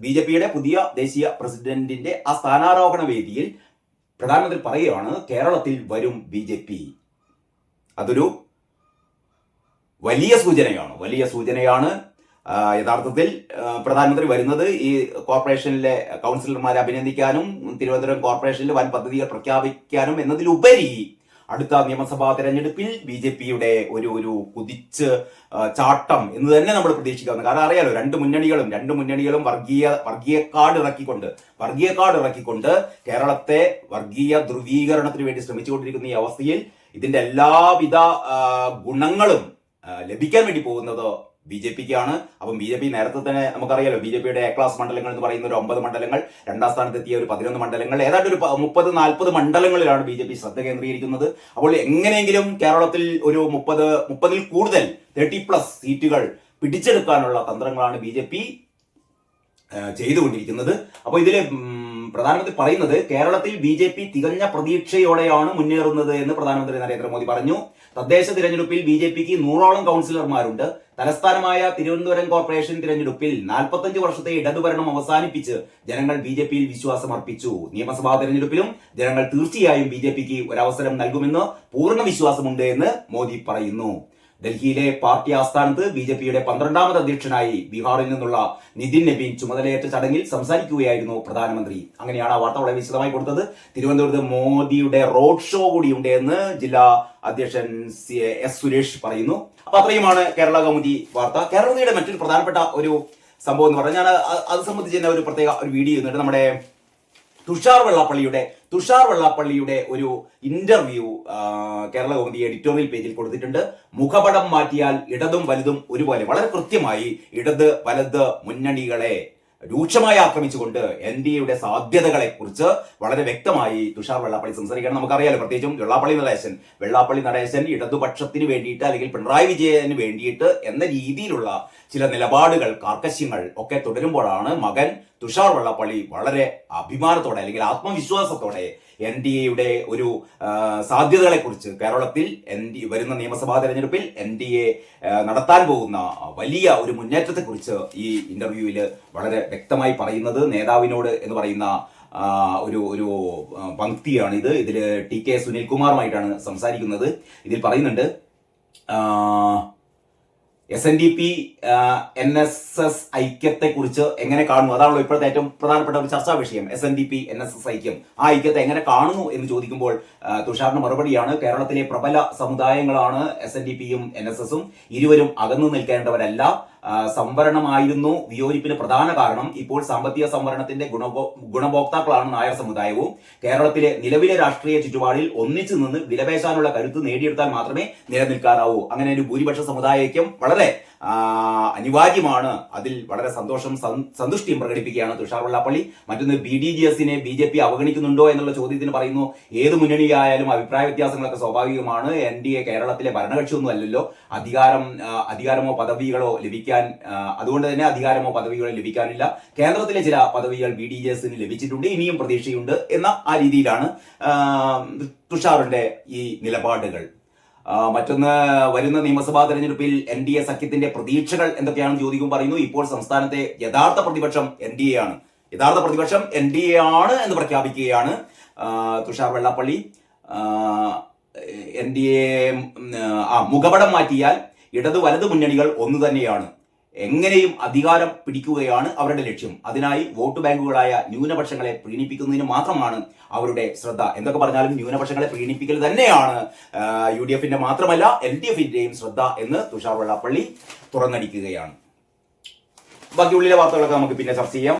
B J പിയുടെ പുതിയ ദേശീയ പ്രസിഡന്റിന്റെ ആ സ്ഥാനാരോഹണ വേദിയിൽ പ്രധാനമന്ത്രി പറയുകയാണ് കേരളത്തിൽ വരും ബി ജെ പി. അതൊരു വലിയ സൂചനയാണ് വലിയ സൂചനയാണ്. യഥാർത്ഥത്തിൽ പ്രധാനമന്ത്രി വരുന്നത് ഈ കോർപ്പറേഷനിലെ കൗൺസിലർമാരെ അഭിനന്ദിക്കാനും തിരുവനന്തപുരം കോർപ്പറേഷനിൽ വൻ പദ്ധതികൾ പ്രഖ്യാപിക്കാനും എന്നതിലുപരി അടുത്ത നിയമസഭാ തെരഞ്ഞെടുപ്പിൽ ബി ജെ പിയുടെ ഒരു ഒരു കുതിച്ച് ചാട്ടം എന്ന് തന്നെ നമ്മൾ പ്രതീക്ഷിക്കാവുന്ന കാരണം അറിയാലോ രണ്ട് മുന്നണികളും രണ്ട് മുന്നണികളും വർഗീയ വർഗീയ കാർഡ് ഇറക്കിക്കൊണ്ട് വർഗീയ കാർഡ് ഇറക്കിക്കൊണ്ട് കേരളത്തെ വർഗീയ ധ്രുവീകരണത്തിന് വേണ്ടി ശ്രമിച്ചുകൊണ്ടിരിക്കുന്ന ഈ അവസ്ഥയിൽ ഇതിന്റെ എല്ലാവിധ ഗുണങ്ങളും ലഭിക്കാൻ വേണ്ടി പോകുന്നത് ബി ജെ പിക്കാണ്. അപ്പം ബി ജെ പി നേരത്തെ തന്നെ നമുക്കറിയാലോ ബി ജെ പിയുടെ എ ക്ലാസ് മണ്ഡലങ്ങൾ എന്ന് പറയുന്ന ഒരു ഒമ്പത് മണ്ഡലങ്ങൾ രണ്ടാം സ്ഥാനത്തെത്തിയ ഒരു പതിനൊന്ന് മണ്ഡലങ്ങൾ ഏതാണ്ട് ഒരു മുപ്പത് നാൽപ്പത് മണ്ഡലങ്ങളിലാണ് ബി ജെ പി ശ്രദ്ധ കേന്ദ്രീകരിക്കുന്നത്. അപ്പോൾ എങ്ങനെയെങ്കിലും കേരളത്തിൽ ഒരു മുപ്പത് മുപ്പതിൽ കൂടുതൽ തേർട്ടി പ്ലസ് സീറ്റുകൾ പിടിച്ചെടുക്കാനുള്ള തന്ത്രങ്ങളാണ് ബി ജെ പി ചെയ്തുകൊണ്ടിരിക്കുന്നത്. അപ്പോൾ ഇതിൽ പ്രധാനമന്ത്രി പറയുന്നത് കേരളത്തിൽ ബി ജെ പി തികഞ്ഞ പ്രതീക്ഷയോടെയാണ് മുന്നേറുന്നത് എന്ന് പ്രധാനമന്ത്രി നരേന്ദ്രമോദി പറഞ്ഞു. തദ്ദേശ തിരഞ്ഞെടുപ്പിൽ ബി ജെ പിക്ക് നൂറോളം കൗൺസിലർമാരുണ്ട്. തലസ്ഥാനമായ തിരുവനന്തപുരം കോർപ്പറേഷൻ തിരഞ്ഞെടുപ്പിൽ നാൽപ്പത്തഞ്ച് വർഷത്തെ ഇടതുഭരണം അവസാനിപ്പിച്ച് ജനങ്ങൾ ബി ജെ പിയിൽ വിശ്വാസം അർപ്പിച്ചു നിയമസഭാ തിരഞ്ഞെടുപ്പിലും ജനങ്ങൾ തീർച്ചയായും ബി ജെ പിക്ക് ഒരവസരം നൽകുമെന്ന് പൂർണ വിശ്വാസമുണ്ട് എന്ന് മോദി പറയുന്നു. ഡൽഹിയിലെ പാർട്ടി ആസ്ഥാനത്ത് ബി ജെ പിയുടെ പന്ത്രണ്ടാമത് അധ്യക്ഷനായി ബീഹാറിൽ നിന്നുള്ള നിതിൻ നബീൻ ചുമതലയേറ്റ ചടങ്ങിൽ സംസാരിക്കുകയായിരുന്നു പ്രധാനമന്ത്രി. അങ്ങനെയാണ് ആ വാർത്ത വളരെ വിശദമായി കൊടുത്തത്. തിരുവനന്തപുരത്ത് മോദിയുടെ റോഡ് ഷോ കൂടിയുണ്ട് എന്ന് ജില്ലാ അധ്യക്ഷൻ എസ് സുരേഷ് പറയുന്നു. അപ്പൊ അത്രയുമാണ് കേരള കൗമുദി വാർത്ത. കേരള കൗമുദിയുടെ മറ്റൊരു പ്രധാനപ്പെട്ട ഒരു സംഭവം എന്ന് പറഞ്ഞാൽ ഞാൻ അത് അത് സംബന്ധിച്ച് തന്നെ ഒരു പ്രത്യേക ഒരു വീഡിയോ ഉണ്ട് നമ്മുടെ തുഷാർ വെള്ളാപ്പള്ളിയുടെ തുഷാർ വെള്ളാപ്പള്ളിയുടെ ഒരു ഇന്റർവ്യൂ കേരള കോമതി എഡിറ്റോറിയൽ പേജിൽ കൊടുത്തിട്ടുണ്ട്. മുഖപടം മാറ്റിയാൽ ഇടതും വലുതും ഒരുപോലെ. വളരെ കൃത്യമായി ഇടത് വലത് മുന്നണികളെ രൂക്ഷമായി ആക്രമിച്ചുകൊണ്ട് എൻ ഡി എയുടെ സാധ്യതകളെ കുറിച്ച് വളരെ വ്യക്തമായി തുഷാർ വെള്ളാപ്പള്ളി സംസാരിക്കണം. നമുക്കറിയാലോ പ്രത്യേകിച്ചും വെള്ളാപ്പള്ളി നടേശൻ. വെള്ളാപ്പള്ളി നടേശൻ ഇടതുപക്ഷത്തിന് വേണ്ടിയിട്ട് അല്ലെങ്കിൽ പിണറായി വിജയന് വേണ്ടിയിട്ട് എന്ന രീതിയിലുള്ള ചില നിലപാടുകൾ കാർക്കശ്യങ്ങൾ ഒക്കെ തുടരുമ്പോഴാണ് മകൻ തുഷാർ വെള്ളാപ്പള്ളി വളരെ അഭിമാനത്തോടെ അല്ലെങ്കിൽ ആത്മവിശ്വാസത്തോടെ എൻ ഡി എയുടെ ഒരു സാധ്യതകളെ കുറിച്ച് കേരളത്തിൽ എൻ ഡി വരുന്ന നിയമസഭാ തെരഞ്ഞെടുപ്പിൽ എൻ ഡി എ നടത്താൻ പോകുന്ന വലിയ ഒരു മുന്നേറ്റത്തെക്കുറിച്ച് ഈ ഇന്റർവ്യൂവിൽ വളരെ വ്യക്തമായി പറയുന്നത് നേതാവിനോട് എന്ന് പറയുന്ന ഒരു ഒരു പങ്ക്തിയാണ് ഇത് ഇതിൽ ടി കെ സുനിൽകുമാറുമായിട്ടാണ് സംസാരിക്കുന്നത്. ഇതിൽ പറയുന്നുണ്ട് S N D P N S S ഐക്യത്തെ കുറിച്ച് എങ്ങനെ കാണുന്നു? അതാണല്ലോ ഇപ്പോഴത്തെ ഏറ്റവും പ്രധാനപ്പെട്ട ഒരു ചർച്ചാ വിഷയം. S N D P N S S ഐക്യം. ആ ഐക്യത്തെ എങ്ങനെ കാണുന്നു എന്ന് ചോദിക്കുമ്പോൾ തുഷാറിന് മറുപടിയാണ് കേരളത്തിലെ പ്രബല സമുദായങ്ങളാണ് എസ് എൻ ഡി പിയും എൻ എസ് എസും ഇരുവരും അകന്നു നിൽക്കേണ്ടവരല്ല. സംവരണമായിരുന്നു വിയോജിപ്പിന് പ്രധാന കാരണം. ഇപ്പോൾ സാമ്പത്തിക സംവരണത്തിന്റെ ഗുണഭോ ഗുണഭോക്താക്കളാണ് നായർ സമുദായവും. കേരളത്തിലെ നിലവിലെ രാഷ്ട്രീയ ചുറ്റുപാടിൽ ഒന്നിച്ചു നിന്ന് വിലപേശാനുള്ള കരുത്ത് നേടിയെടുത്താൽ മാത്രമേ നിലനിൽക്കാനാവൂ അങ്ങനെ ഒരു ഭൂരിപക്ഷ സമുദായക്കും വളരെ അനിവാര്യമാണ്. അതിൽ വളരെ സന്തോഷം സന്തുഷ്ടിയും പ്രകടിപ്പിക്കുകയാണ് തുഷാർ വെള്ളാപ്പള്ളി. മറ്റൊന്ന് ബി ഡി ജി എസിനെ ബി ജെ പി അവഗണിക്കുന്നുണ്ടോ എന്നുള്ള ചോദ്യത്തിന് പറയുന്നു. ഏത് മുന്നണിയായാലും അഭിപ്രായ വ്യത്യാസങ്ങളൊക്കെ സ്വാഭാവികമാണ്. എൻ ഡി എ കേരളത്തിലെ ഭരണകക്ഷിയൊന്നും അല്ലല്ലോ അധികാരം അധികാരമോ പദവികളോ ലഭിക്കാൻ അതുകൊണ്ട് തന്നെ അധികാരമോ പദവികളോ ലഭിക്കാനില്ല. കേന്ദ്രത്തിലെ ചില പദവികൾ ബി ഡി ജെ എസിന് ലഭിച്ചിട്ടുണ്ട് ഇനിയും പ്രതീക്ഷയുണ്ട് എന്ന ആ രീതിയിലാണ് തുഷാറിന്റെ ഈ നിലപാടുകൾ. മറ്റൊന്ന് വരുന്ന നിയമസഭാ തെരഞ്ഞെടുപ്പിൽ എൻ ഡി എ സഖ്യത്തിന്റെ പ്രതീക്ഷകൾ എന്തൊക്കെയാണെന്ന് ചോദിക്കും പറയുന്നു ഇപ്പോൾ സംസ്ഥാനത്തെ യഥാർത്ഥ പ്രതിപക്ഷം എൻ ഡി എ ആണ്. യഥാർത്ഥ പ്രതിപക്ഷം എൻ ഡി എ ആണ് എന്ന് പ്രഖ്യാപിക്കുകയാണ് Tushar Vellappally. N D A ആ മുഖപടം മാറ്റിയാൽ ഇടതു വലതു മുന്നണികൾ ഒന്നു തന്നെയാണ്. എങ്ങനെയും അധികാരം പിടിക്കുകയാണ് അവരുടെ ലക്ഷ്യം. അതിനായി വോട്ട് ബാങ്കുകളായ ന്യൂനപക്ഷങ്ങളെ പ്രീണിപ്പിക്കുന്നതിന് മാത്രമാണ് അവരുടെ ശ്രദ്ധ. എന്തൊക്കെ പറഞ്ഞാലും ന്യൂനപക്ഷങ്ങളെ പ്രീണിപ്പിക്കൽ തന്നെയാണ് യു ഡി എഫിന്റെ മാത്രമല്ല എൽ ഡി എഫിന്റെയും ശ്രദ്ധ എന്ന് തുഷാർ വെള്ളാപ്പള്ളി തുറന്നടിക്കുകയാണ്. ബാക്കിയുള്ള വാർത്തകളൊക്കെ നമുക്ക് പിന്നെ ചർച്ച ചെയ്യാം.